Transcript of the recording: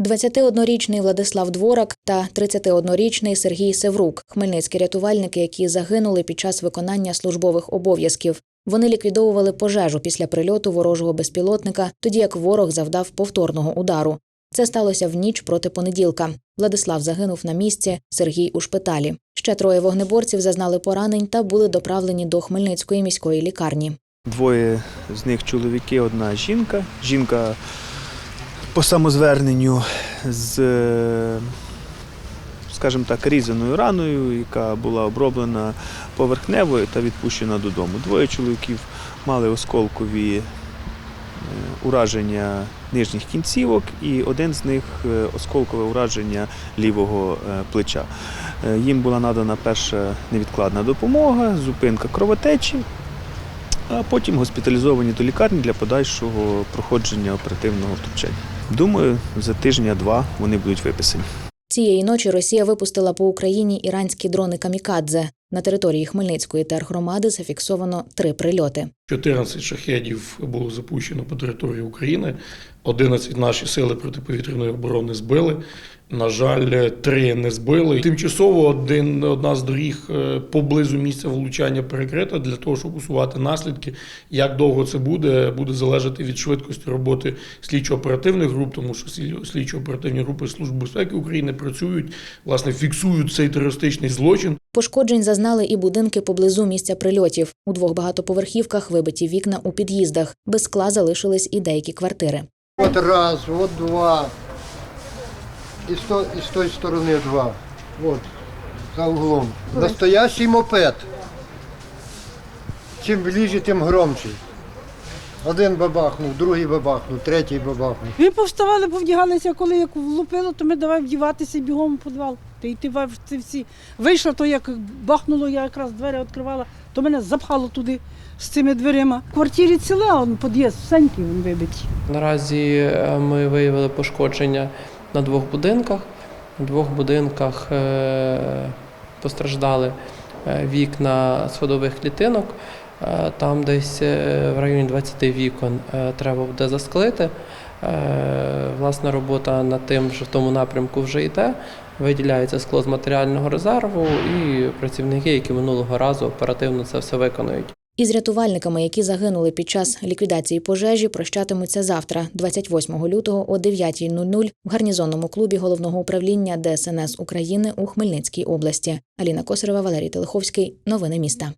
21-річний Владислав Дворак та 31-річний Сергій Севрук, хмельницькі рятувальники, які загинули під час виконання службових обов'язків. Вони ліквідовували пожежу після прильоту ворожого безпілотника, тоді як ворог завдав повторного удару. Це сталося в ніч проти понеділка. Владислав загинув на місці, Сергій у шпиталі. Ще троє вогнеборців зазнали поранень та були доправлені до Хмельницької міської лікарні. Двоє з них чоловіки, одна жінка. Жінка по самозверненню з, е, скажімо так, різаною раною, яка була оброблена поверхневою та відпущена додому. Двоє чоловіків мали осколкові е, ураження нижніх кінцівок, і один з них е, осколкове ураження лівого плеча. Їм була надана перша невідкладна допомога, зупинка кровотечі а потім госпіталізовані до лікарні для подальшого проходження оперативного втручання. Думаю, за тижня-два вони будуть виписані. Цієї ночі Росія випустила по Україні іранські дрони камікадзе. На території Хмельницької тергромади зафіксовано три прильоти. 14 шахедів було запущено по території України. 11 наші сили протиповітряної оборони збили. На жаль, три не збили. Тимчасово один, одна з доріг е, поблизу місця влучання перекрита для того, щоб усувати наслідки. Як довго це буде, буде залежати від швидкості роботи слідчо-оперативних груп, тому що слід- слідчо-оперативні групи Служби безпеки України працюють, власне, фіксують цей терористичний злочин. Пошкоджень зазнали і будинки поблизу місця прильотів. У двох багатоповерхівках вибиті вікна у під'їздах. Без скла залишились і деякі квартири. От раз, от два. і з тої и с той два. От за углом. Настоящий мопед. Чим ближче, тим громче. Один бабахнув, другий бабахнув, третій бабахнув. Ми повставали, повдягалися, коли як влупило, то ми давай вдіватися бігом у підвал. Та йти в ці всі. Вийшла, то як бахнуло, я якраз двері відкривала, то мене запхало туди з цими дверима. В квартирі ціле, а он під'їзд всенький він вибитий. Наразі е, ми виявили пошкодження на двох будинках. На двох будинках е, постраждали е, вікна сходових клітинок. Е, Там десь е, в районі 20 вікон е, треба буде засклити. Власна робота над тим, що в тому напрямку вже йде. Виділяється скло з матеріального резерву і працівники, які минулого разу оперативно це все виконують. Із рятувальниками, які загинули під час ліквідації пожежі, прощатимуться завтра, 28 лютого о 9.00 в гарнізонному клубі головного управління ДСНС України у Хмельницькій області. Аліна Косарева, Валерій Телеховський. Новини міста.